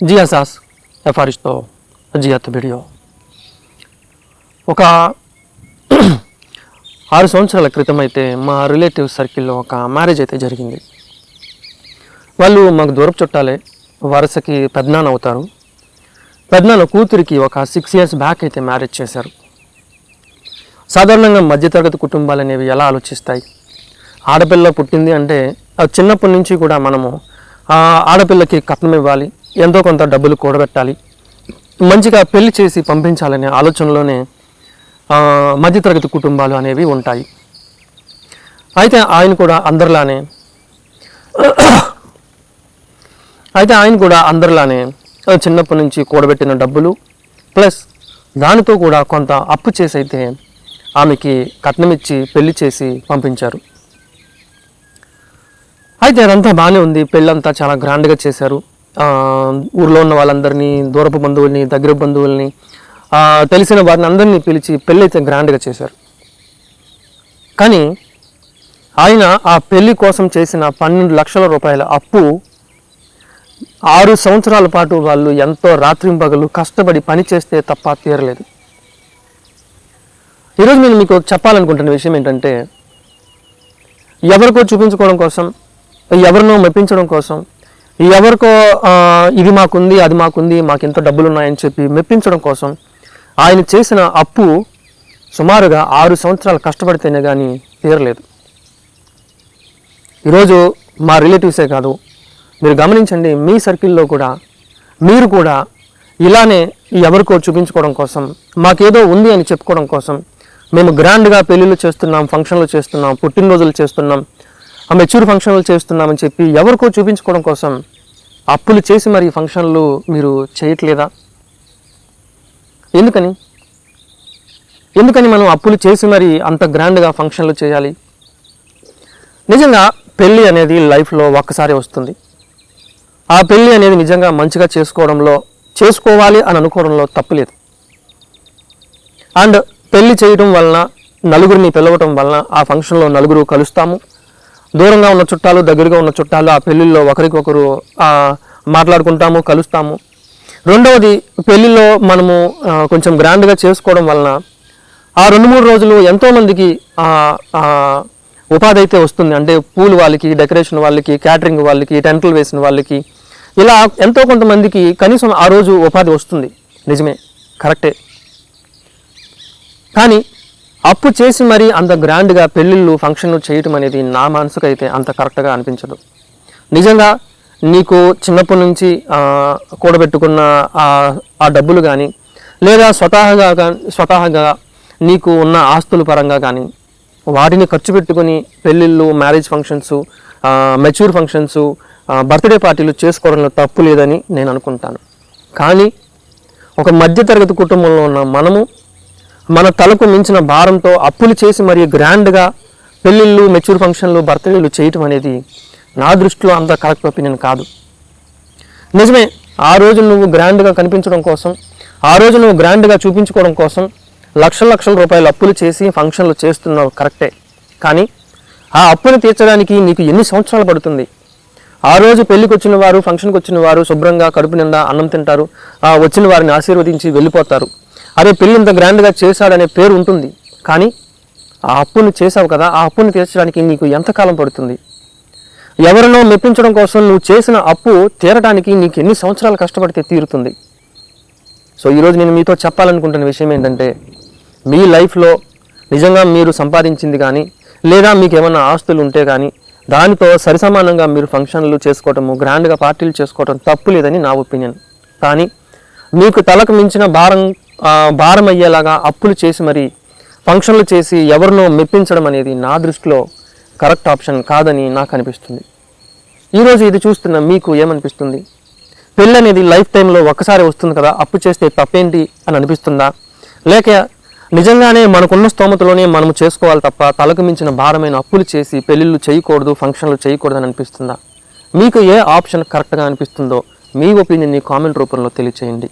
జియాసాస్ ఎఫారిస్తో జియాత్ video ఒక ఆరు సంవత్సరాల క్రితం అయితే మా రిలేటివ్ సర్కిల్లో ఒక మ్యారేజ్ అయితే జరిగింది వాళ్ళు మాకు దూరపు చుట్టాలే వరుసకి పెద్దనాన్న అవుతారు పెద్దనాన్న కూతురికి ఒక సిక్స్ ఇయర్స్ బ్యాక్ అయితే మ్యారేజ్ చేశారు సాధారణంగా మధ్యతరగతి కుటుంబాలు అనేవి ఎలా ఆలోచిస్తాయి ఆడపిల్ల పుట్టింది అంటే చిన్నప్పటి నుంచి కూడా మనము ఆడపిల్లకి కట్నం ఇవ్వాలి ఎంతో కొంత డబ్బులు కూడబెట్టాలి మంచిగా పెళ్ళి చేసి పంపించాలనే ఆలోచనలోనే మధ్యతరగతి కుటుంబాలు అనేవి ఉంటాయి. అయితే ఆయన కూడా అందరిలానే అయితే ఆయన కూడా అందరిలానే చిన్నప్పటి నుంచి కూడబెట్టిన డబ్బులు ప్లస్ దానితో కూడా కొంత అప్పు చేసి అయితే ఆమెకి కట్నం ఇచ్చి పెళ్ళి చేసి పంపించారు. అయితే అదంతా బాగానే ఉంది. పెళ్ళంతా చాలా గ్రాండ్గా చేశారు. ఊర్లో ఉన్న వాళ్ళందరినీ దూరపు బంధువుల్ని దగ్గర బంధువుల్ని తెలిసిన వారిని అందరినీ పిలిచి పెళ్ళి అయితే గ్రాండ్గా చేశారు. కానీ ఆయన ఆ పెళ్ళి కోసం చేసిన పన్నెండు లక్షల రూపాయల అప్పు ఆరు సంవత్సరాల పాటు వాళ్ళు ఎంతో రాత్రింపగలు కష్టపడి పని చేస్తే తప్ప తీరలేదు. ఈరోజు నేను మీకు చెప్పాలనుకుంటున్న విషయం ఏంటంటే ఎవరికో చూపించుకోవడం కోసం ఎవరినో మెప్పించడం కోసం ఎవరికో ఇది మాకుంది అది మాకుంది మాకు ఇంత డబ్బులు ఉన్నాయని చెప్పి మెప్పించడం కోసం ఆయన చేసిన అప్పు సుమారుగా ఆరు సంవత్సరాలు కష్టపడితేనే కానీ తీరలేదు. ఈరోజు మా రిలేటివ్సే కాదు మీరు గమనించండి మీ సర్కిల్లో కూడా మీరు కూడా ఇలానే ఎవరికో చూపించుకోవడం కోసం మాకేదో ఉంది అని చెప్పుకోవడం కోసం మేము గ్రాండ్గా పెళ్ళిళ్ళు చేస్తున్నాం ఫంక్షన్లు చేస్తున్నాం పుట్టినరోజులు చేస్తున్నాం ఆ మెచ్యూర్ ఫంక్షన్లు చేస్తున్నామని చెప్పి ఎవరికో చూపించుకోవడం కోసం అప్పులు చేసి మరి ఫంక్షన్లు మీరు చేయట్లేదా? ఎందుకని? ఎందుకని మనం అప్పులు చేసి మరి అంత గ్రాండ్గా ఫంక్షన్లు చేయాలి? నిజంగా పెళ్ళి అనేది లైఫ్లో ఒక్కసారి వస్తుంది. ఆ పెళ్ళి అనేది నిజంగా మంచిగా చేసుకోవడంలో చేసుకోవాలి అని అనుకోవడంలో తప్పులేదు అండ్ పెళ్ళి చేయడం వలన నలుగురిని పిలవటం వలన ఆ ఫంక్షన్లో నలుగురు కలుస్తాము. దూరంగా ఉన్న చుట్టాలు దగ్గరగా ఉన్న చుట్టాలు ఆ పెళ్ళిళ్ళలో ఒకరికొకరు మాట్లాడుకుంటాము కలుస్తాము. రెండవది పెళ్ళిలో మనము కొంచెం గ్రాండ్గా చేసుకోవడం వలన ఆ రెండు మూడు రోజులు ఎంతోమందికి ఉపాధి అయితే వస్తుంది. అంటే పూలు వాళ్ళకి డెకరేషన్ వాళ్ళకి క్యాటరింగ్ వాళ్ళకి టెంట్లు వేసిన వాళ్ళకి. ఇలా ఎంతో కొంతమందికి కనీసం ఆ రోజు ఉపాధి వస్తుంది. నిజమే. కరెక్టే. కానీ అప్పు చేసి మరీ అంత గ్రాండ్గా పెళ్ళిళ్ళు ఫంక్షన్లు చేయటం అనేది నా మనసుకు అయితే అంత కరెక్ట్గా అనిపించదు. నిజంగా నీకు చిన్నప్పటి నుంచి కూడబెట్టుకున్న ఆ డబ్బులు కానీ లేదా స్వతహాగా స్వతహగా స్వతహాగా నీకు ఉన్న ఆస్తుల పరంగా కానీ వాటిని ఖర్చు పెట్టుకుని పెళ్ళిళ్ళు marriage functions mature functions birthday పార్టీలు చేసుకోవడంలో తప్పు లేదని నేను అనుకుంటాను. కానీ ఒక మధ్యతరగతి కుటుంబంలో ఉన్న మనము మన తలకు మించిన భారంతో అప్పులు చేసి మరి గ్రాండ్గా పెళ్ళిళ్ళు మెచ్యూర్ ఫంక్షన్లు బర్త్డేలు చేయటం అనేది నా దృష్టిలో అంత కరెక్ట్ ఒపీనియన్ కాదు. నిజమే ఆ రోజు నువ్వు గ్రాండ్గా కనిపించడం కోసం ఆ రోజు నువ్వు గ్రాండ్గా చూపించుకోవడం కోసం లక్షల లక్షల రూపాయలు అప్పులు చేసి ఫంక్షన్లు చేస్తున్నావు కరెక్టే. కానీ ఆ అప్పును తీర్చడానికి నీకు ఎన్ని సంవత్సరాలు పడుతుంది? ఆ రోజు పెళ్ళికి వచ్చిన వారు ఫంక్షన్కి వచ్చిన వారు శుభ్రంగా కడుపు నిండా అన్నం తింటారు. ఆ వచ్చిన వారిని ఆశీర్వదించి వెళ్ళిపోతారు. అదే పెళ్ళి ఇంత గ్రాండ్గా చేశాడనే పేరు ఉంటుంది. కానీ ఆ అప్పును చేసావు కదా ఆ అప్పును తీర్చడానికి నీకు ఎంతకాలం పడుతుంది? ఎవరినో మెప్పించడం కోసం నువ్వు చేసిన అప్పు తీరడానికి నీకు ఎన్ని సంవత్సరాలు కష్టపడితే తీరుతుంది? సో ఈరోజు నేను మీతో చెప్పాలనుకుంటున్న విషయం ఏంటంటే మీ లైఫ్లో నిజంగా మీరు సంపాదించింది కానీ లేదా మీకు ఏమైనా ఆస్తులు ఉంటే కానీ దానితో సరిసమానంగా మీరు ఫంక్షన్లు చేసుకోవటము గ్రాండ్గా పార్టీలు చేసుకోవటం తప్పు లేదని నా ఒపీనియన్. కానీ మీకు తలకు మించిన భారం భారం అయ్యేలాగా అప్పులు చేసి మరి ఫంక్షన్లు చేసి ఎవరినో మెప్పించడం అనేది నా దృష్టిలో కరెక్ట్ ఆప్షన్ కాదని నాకు అనిపిస్తుంది. ఈరోజు ఇది చూస్తున్న మీకు ఏమనిపిస్తుంది? పెళ్ళి అనేది లైఫ్ టైంలో ఒక్కసారి వస్తుంది కదా అప్పు చేస్తే తప్పేంటి అని అనిపిస్తుందా? లేక నిజంగానే మనకున్న స్తోమతలోనే మనము చేసుకోవాలి తప్ప తలకు మించిన భారమైన అప్పులు చేసి పెళ్ళిళ్ళు చేయకూడదు ఫంక్షన్లు చేయకూడదు అని అనిపిస్తుందా? మీకు ఏ ఆప్షన్ కరెక్ట్గా అనిపిస్తుందో మీ ఒపీనియన్ని కామెంట్ రూపంలో తెలియచేయండి.